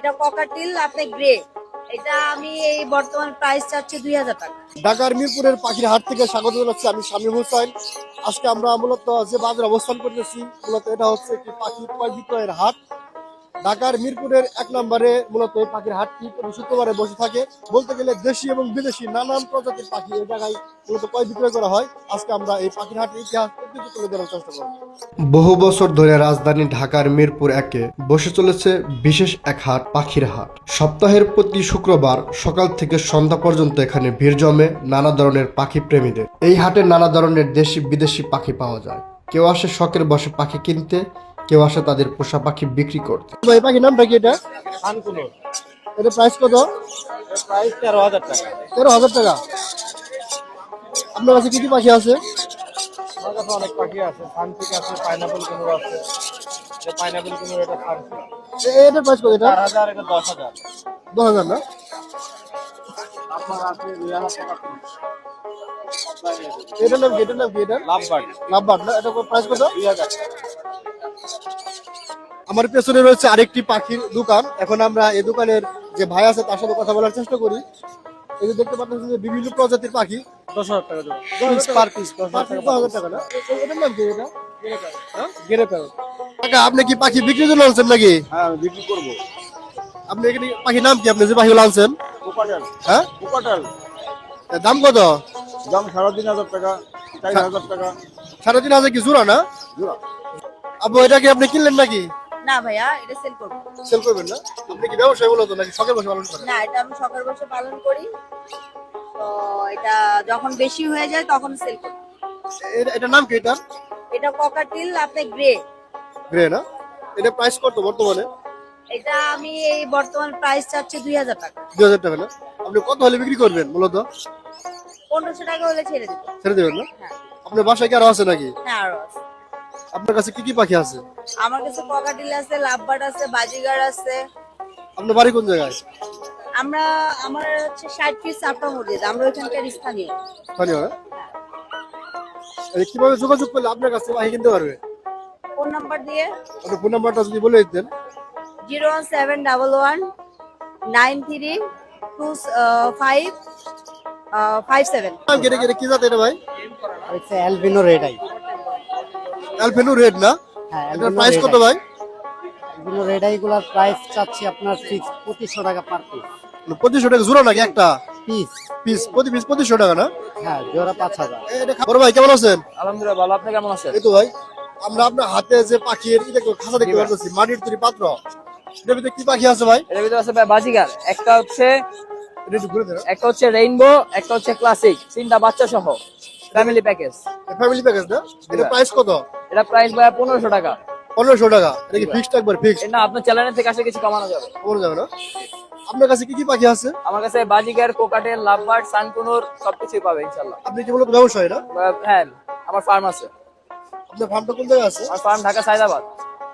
এটা ককাটিল আপনি গ্রে এটা আমি এই বর্তমান প্রাইস চাচ্ছি দুই হাজার টাকা। ঢাকার মিরপুরের পাখির হাট থেকে স্বাগত জানাচ্ছি আমি শামীম হোসেন। আজকে আমরা মূলত যে বাজারে অবস্থান করতেছি, মূলত এটা হচ্ছে একটি পাখি ক্রয় বিক্রয়ের হাট। ঢাকার মিরপুরের এক নম্বরে মূলত এই পাখির হাটটি শুক্রবারে বসে থাকে। বলতে গেলে দেশি এবং বিদেশি নানান প্রজাতির পাখি এই জায়গায় মূলত ক্রয় বিক্রয় করা হয়? আজকে আমরা এই পাখির হাটের ইতিহাস তুলে ধরার চেষ্টা করব। বহু বছর ধরে রাজধানী ঢাকার মিরপুর একে বসে চলেছে বিশেষ এক হাট, পাখির হাট। সপ্তাহের প্রতি শুক্রবার সকাল থেকে সন্ধ্যা পর্যন্ত এখানে ভিড় জমে নানা ধরনের পাখি প্রেমীদের। এই হাটে নানা ধরনের দেশি বিদেশি পাখি পাওয়া যায়। কেউ আসে শখের বসে পাখি কিনতে কেউ আসে তাদের পোষা পাখি বিক্রি করতে। এই পাখির নামটা কি এটা? এটা প্রাইস কত? প্রাইস তেরো হাজার টাকা। তেরো হাজার টাকা। আপনার কাছে কি কি পাখি আছে? আমার কাছে অনেক পাখি আছে। সানপিক আছে পাইনাপেল আছে। এটা পাইনাপেল এটা সানপিক প্রাইস কত এটা? চার হাজার এটা দশ হাজার। দশ হাজার না? আপনার আছে রিয়ানা পাখি। এটার নাম কি? এটার নাম কি এটা? লাভ বার্ড লাভবার না? এটা প্রাইস কত? দুই হাজার। আমার পেছনে রয়েছে আরেকটি পাখির দোকান। এখন আমরা এই দোকানের যে ভাই আছে তার সাথে কথা বলার চেষ্টা করি। এই যে দেখতে পাচ্ছেন যে বিভিন্ন প্রজাতির পাখি। দশ হাজার টাকা দেবো। পিস পার পিস দশ হাজার টাকা দশ হাজার টাকা না? এটার নাম কি এটা? গেড়ে পেও কাকা আপনি কি পাখি বিক্রির জন্য আনছেন নাকি? হ্যাঁ বিক্রি করব। আপনি এখানে পাখির নাম কি? আপনি যে পাখিগুলো আনছেন? কোকাটাল হ্যাঁ? কোকাটাল দাম কত? দাম সাড়ে তিন হাজার টাকা চার হাজার টাকা। সাড়ে তিন হাজার কি জোড়া না? জোড়া। আবু এটা কি আপনি কিনলেন নাকি? না ভাইয়া এটা সেল করব। সেল করবেন না? আপনি কি ব্যবসায় বলতো নাকি শখের বসে পালন করেন? না এটা আমি সকাল বসে পালন করি। তো এটা যখন বেশি হয়ে যায় তখন সেল করি এটা- নাম কি এটা এটা ককাটিল আপনি গ্রে গ্রে না? এটা প্রাইস কত বর্তমানে? এটা আমি এই বর্তমান প্রাইস চাচ্ছি দুই হাজার টাকা। দুই হাজার টাকা না? আপনি কত হলে বিক্রি করবেন মূলত? পনেরোশো টাকা হলে ছেড়ে দিবো। ছেড়ে দেবেন না? হ্যাঁ। আপনার বাসায় কি আরও আছে নাকি? হ্যাঁ আরও আছে। আপনার কাছে কি কি পাখি আছে? আমার কাছে ককাটিল আছে লাভবার্ড আছে বাজিগার আছে। আপনার বাড়ি কোন জায়গায়? আমরা আমার হচ্ছে ষাট পিস চাপটা মসজিদ আমরা ওইখানকার স্থানীয়। স্থানীয় না এই কীভাবে যোগাযোগ করলে আপনার কাছে পাখি কিনতে পারবে? ফোন নাম্বার দিয়ে আপনার ফোন নাম্বারটা যদি বলে দিতেন। Zero one seven double one nine three two five five seven. কেটে কেটে কি জাত এটা ভাই? Albino red eye. অ্যালফেনু রেড না? হ্যাঁ এটার প্রাইস কত ভাই? অ্যালবিনো রেড আইগুলা প্রাইস চাচ্ছি আপনার ফিক্স পঁচিশশো টাকা পার পিস পঁচিশশো টাকা জোড়া নাকি একটা? পিস পিস প্রতি পিস পঁচিশশো টাকা না? হ্যাঁ জোড়া পাঁচ হাজার। এটা বড় ভাই কেমন আছেন? আলহামদুলিল্লাহ ভালো। আপনি কেমন আছেন? এই তো ভাই আমরা আপনার হাতে যে পাখির দেখতে খাঁচা দেখতে পাচ্ছি মাটির তৈরি পাত্র। এটার ভিতরে কি পাখি আছে ভাই? এর ভিতরে আছে ভাই বাজিগার। একটা হচ্ছে এটা একটা হচ্ছে রেইনবো একটা হচ্ছে ক্লাসিক তিনটা বাচ্চা সহ ফ্যামিলি প্যাকেজ ফ্যামিলি প্যাকেজ না এটা প্রাইস কত? এটা প্রাইস ভাই পনেরোশো টাকা। পনেরোশো টাকা। এটা কি ফিক্সড একবার ফিক্সড না আপনার চ্যানেলের থেকে আসলে কিছু কমানো যাবে। কমে যাবে না? আপনার কাছে কি কি পাখি আছে? আমার কাছে বাজিগার কোকাটেল লাভবার্ড সানকুনুর সবকিছুই পাবে ইনশাল্লাহ আপনি কি মূলত ব্যবসায়ী না? হ্যাঁ আমার ফার্ম আছে। আপনার ফার্মটা কোন জায়গায় আছে? আমার ফার্ম ঢাকা সাইদাবাদ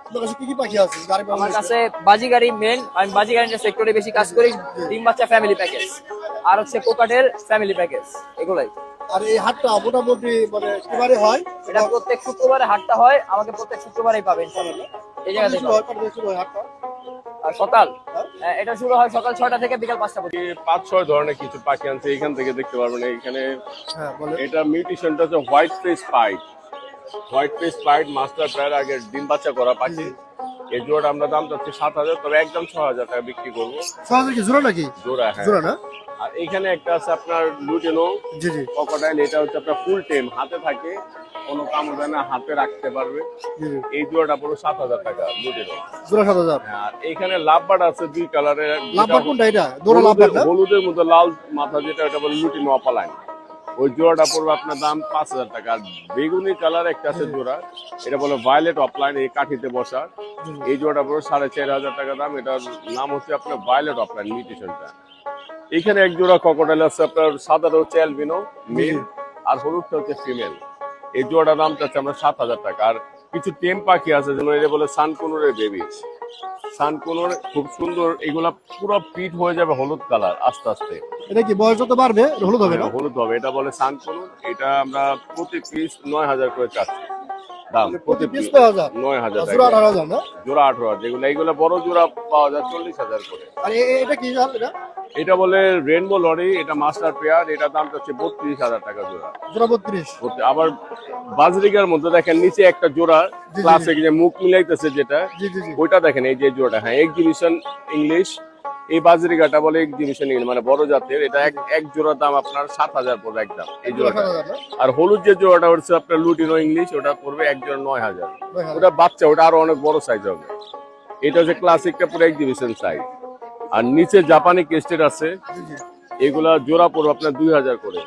আপনার কাছে কি কি পাখি আছে? আমার কাছে বাজিগারি মেন আমি বাজিগারি সেক্টরে বেশি কাজ করি ডিম বাচ্চা ফ্যামিলি প্যাকেজ আর হচ্ছে কোকাটের ফ্যামিলি প্যাকেজ এগুলাই। আর এই হাটটা মোটামুটি মানে কিবারে হয়। এটা প্রত্যেক শুক্রবারে হাটটা হয় আমাকে প্রত্যেক শুক্রবারেই পাবে ইনশাল্লাহ এই জায়গা শুরু থেকে হয় কটা থেকে শুরু হয় হাটটা। আর সকাল? হ্যাঁ, এটা শুরু হয় সকাল ছয়টা থেকে বিকাল পাঁচটা পর্যন্ত। পাঁচ ছয় ধরনের কিছু পাখি আনছে এখান থেকে দেখতে পারবেন। এখানে হ্যাঁ এটা মিউটেশনটা হচ্ছে white face pied white face pied master প্রায়ের আগে ডিম বাচ্চা করা পাখি। এই জোড়াটা আমরা দাম চাচ্ছি সাত হাজার তবে একদম ছ হাজার টাকা বিক্রি করব। সহজে কি জোড়া নাকি? জোড়া হ্যাঁ। জোড়া না? আর এখানে একটা আছে আপনার লুটেনো জি জি। ককটাইল এটা হচ্ছে আপনার ফুল টেম হাতে থাকে কোনো কামড় না হাতে রাখতে পারবে। এই জোড়াটা পুরো সাত হাজার টাকা লুটেনো। জোড়া সাত হাজার? আর এখানে লাভবার্ড আছে দুই কালারের লাভবার কোনটা এটা? দোড়া লাভবার হলুদের মধ্যে লাল মাথা যেটা ওটা বলে লুটিনো অপালাইন। ওই জোড়াটা পড়বে আপনার দাম পাঁচ হাজার টাকা। আর বেগুনি কালার একটা আছে জোড়া এটা বলে ভায়োলেট অফলাইন এই কাঠিতে বসা। এই জোড়াটা পড়বে সাড়ে চার হাজার টাকা দাম। এটার নাম হচ্ছে আপনার ভায়োলেট অফলাইন মিউটেশনটা এখানে এক জোড়া ককটাইল আছে আপনার সাদাটা হচ্ছে অ্যালবিনো মেল আর হলুদটা হচ্ছে ফিমেল এই জোড়াটার দাম চাচ্ছে আমরা সাত হাজার টাকা। আর কিছু টেম পাখি আছে যেমন এটা বলে সানকুনুরের বেবি সানকুনুর খুব সুন্দর এগুলা পুরো পিট হয়ে যাবে হলুদ কালার আস্তে আস্তে। এটা কি বয়স যত বাড়বে হলুদ হবে না? হ্যাঁ, হলুদ হবে। এটা বলে সানকুনুর এটা আমরা প্রতি পিস নয় হাজার করে চাচ্ছি। দাম। প্রতি পিস নয় হাজার জোড়া আঠারো হাজার না? জোড়া আঠারো হাজার। যেগুলো এইগুলো বড় জোড়া পাওয়া যায় চল্লিশ হাজার করে। আর এটা কি জাল এটা? এটা বলে রেনবো লরি এটা মাস্টার পেয়ার এটা দামটা হচ্ছে বত্রিশ হাজার টাকা জোড়া। জোড়া বত্রিশ। আবার বাজরিকার মধ্যে দেখেন নিচে একটা জোড়া জি। ক্লাসিক যে মুখ মিলাইতেছে যেটা ওইটা দেখেন এই যে জোড়াটা। হ্যাঁ এক্সিবিশন ইংলিশ এই বাজরিকাটা বলে এক্সিবিশন মানে বড় জাতের এটা এক এক জোড়ার দাম আপনার সাত হাজার পড়বে একদম এই জোড়াটা। আর হলুদ যে জোড়াটা হচ্ছে আপনার লুটিনো ইংলিশ ওটা পড়বে এক জোড়া নয় হাজার। ওটা বাচ্চা ওটা আরও অনেক বড় সাইজ হবে। এটা হচ্ছে ক্লাসিকটা পুরো এক্সিবিশন সাইজ আর নিচে জাপানি কেস্টেড আছে। এগুলা জোড়া পড়বে আপনার দুই হাজার করে।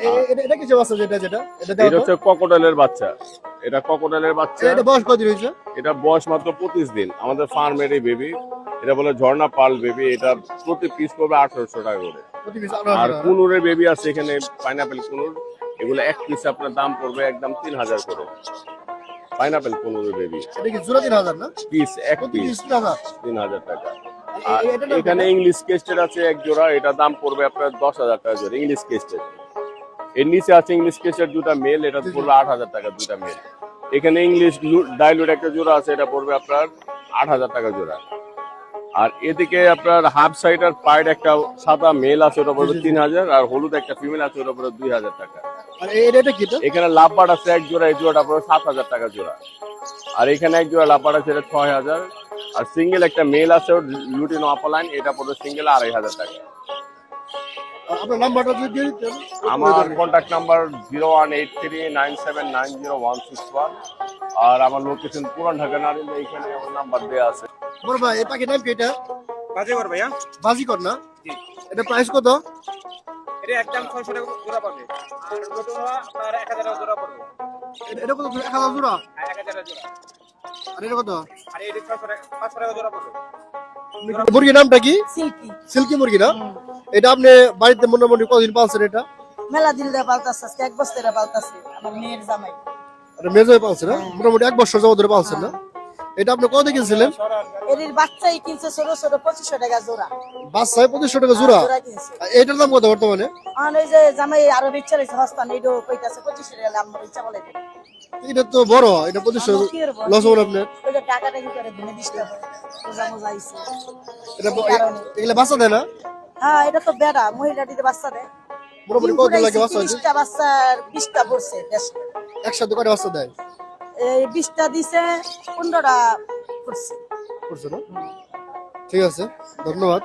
এটা- এটা কি বাচ্চা যেটা যেটা? এটা এটা হচ্ছে ককোডালের বাচ্চা। এটা ককোডালের বাচ্চা। এটা বয়স কত হয়েছে? এটা বয়স মাত্র পঁচিশ দিন। আমাদের ফার্মের এই বেবি এটা বলে ঝর্ণা পাল বেবি এটা প্রতি পিস পড়বে আঠারোশো টাকা করে। আর কুনুরের বেবি আছে এখানে পাইনাপেল কুনুর এগুলো এক পিস আপনার দাম পড়বে একদম তিন হাজার করে। পাইনাপেল কুনুরের বেবি। এটা কি জোড়া তিন হাজার না? পিস এক পিস তিন হাজার। টাকা। আর এখানে ইংলিশ কেস্টের আছে এক জোড়া এটা দাম পড়বে আপনার দশ হাজার টাকা জোড়া ইংলিশ কেস্টের এর নিচে আছে ইংলিশ কেস্টের দুটা মেল এটা পড়বে আট হাজার টাকা দুটা মেল এখানে ইংলিশ ডাইলুট একটা জোড়া আছে এটা পড়বে আপনার আট হাজার টাকা জোড়া। আর এদিকে আপনার হাফ সাইড আর পাইড একটা সাদা মেল আছে ওটা পড়বে তিন হাজার আর হলুদ একটা ফিমেল আছে ওটা পড়বে দুই হাজার টাকা। এখানে লাভবার আছে এক জোড়া এই জোড়াটা পড়বে সাত হাজার টাকা জোড়া। আর এখানে এক জোড়া লাভবার আছে এটা ছয় হাজার। আর সিঙ্গেল একটা মেল আছে লুটিনো আপালাইন এটা পড়বে সিঙ্গেল আড়াই হাজার টাকা। আর আপনার নাম্বারটা যদি দিয়ে দিতেন আমার contact number zero one eight three nine seven nine zero one six one আর আমার লোকেশন পুরান ঢাকা নারিন্দা এখানে আমার নাম্বার দেওয়া আছে বড় ভাই এই পাখির নাম কি এটা? বাজেগর ভাইয়া। বাজিকর না? এটা প্রাইস কত? এটা একদম টাকা জোড়া পাবে আর আপনার টাকা জোড়া পড়বে। এটা- এটা কত? এক হাজার জোড়া? হ্যাঁ এক হাজার টাকা জোড়া। আর এটা কত? আর এটা ছয়শো টাকা পাঁচশো টাকা জোড়া পড়বে। মুরগির নামটা কি? সিল্কি। সিল্কি মুরগি না? এটা আপনি বাড়িতে মোটামুটি কতদিন পালছেন এটা? মেলা দিন দিয়ে পাল্টাছে আজকে এক বছর পাল্টাছে আমার মেয়ের জামাই। এটা মেজো পালছেন না? মোটামুটি এক বছর যাবত ধরে পালছেন না? এটা আপনি কত কিনছিলেন? এর বাচ্চাই কিনছে ছোট ছোট পঁচিশশো টাকা জোড়া। বাচ্চায় পঁচিশশো টাকা জোড়া? এটার দাম কত বর্তমানে? আর ওই যে জামাই আরও বিচ্ছা রয়েছে হস্তান এইটাও কইতাছে পঁচিশশো টাকা আমার ইচ্ছা বলে এটা তো বড় এটা পঁচিশশো আমার কি এর বড়? লস হব আপনার? ওই যে টাকাটা কি করে দিনে ডিস্টার্ব মোজা মোজা আইছে। এটা এগুলা বাচ্চা দেয় না? হ্যাঁ এটা তো বেড়া মহিলা দিতে বাচ্চা দেয়। মোটামুটি ডিম লাগে বাচ্চা পড়ছে একসাথে কয়টা বাচ্চা দেয়? এই বিশটা দিছে পনেরোটা পড়ছে করছে না? ঠিক আছে ধন্যবাদ।